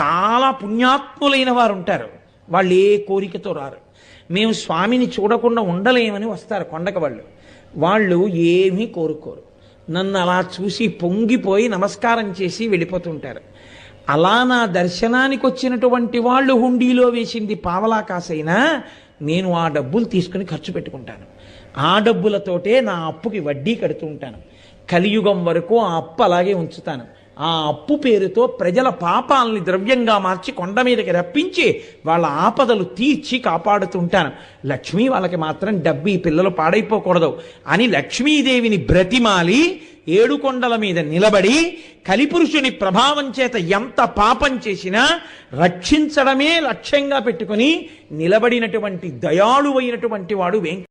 చాలా పుణ్యాత్ములైన వారు ఉంటారు వాళ్ళు ఏ కోరికతో రారు. మేము స్వామిని చూడకుండా ఉండలేమని వస్తారు కొండక వాళ్ళు. వాళ్ళు ఏమీ కోరుకోరు. నన్ను అలా చూసి పొంగిపోయి నమస్కారం చేసి వెళ్ళిపోతుంటారు. అలా నా దర్శనానికి వచ్చినటువంటి వాళ్ళు హుండీలో వేసింది పావలా కాసైనా నేను ఆ డబ్బులు తీసుకుని ఖర్చు పెట్టుకుంటాను. ఆ డబ్బులతోటే నా అప్పుకి వడ్డీ కడుతూ ఉంటాను. కలియుగం వరకు ఆ అప్పు అలాగే ఉంచుతాను. ఆ అప్పు పేరుతో ప్రజల పాపాలని ద్రవ్యంగా మార్చి కొండ మీదకి రప్పించి వాళ్ళ ఆపదలు తీర్చి కాపాడుతుంటాను. లక్ష్మి వాళ్ళకి మాత్రం డబ్బు ఈ పిల్లలు పాడైపోకూడదు. అని లక్ష్మీదేవిని బ్రతిమాలి ఏడుకొండల మీద నిలబడి కలిపురుషుని ప్రభావం చేత ఎంత పాపం చేసినా రక్షించడమే లక్ష్యంగా పెట్టుకుని నిలబడినటువంటి దయాళువైనటువంటి వాడు వెంక